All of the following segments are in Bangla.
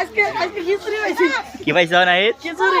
আজকে খিচুড়ি হয়েছে। কি পাইছ খিচুড়ি।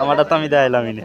আমারটা তো আমি দেখাইলাম ইনে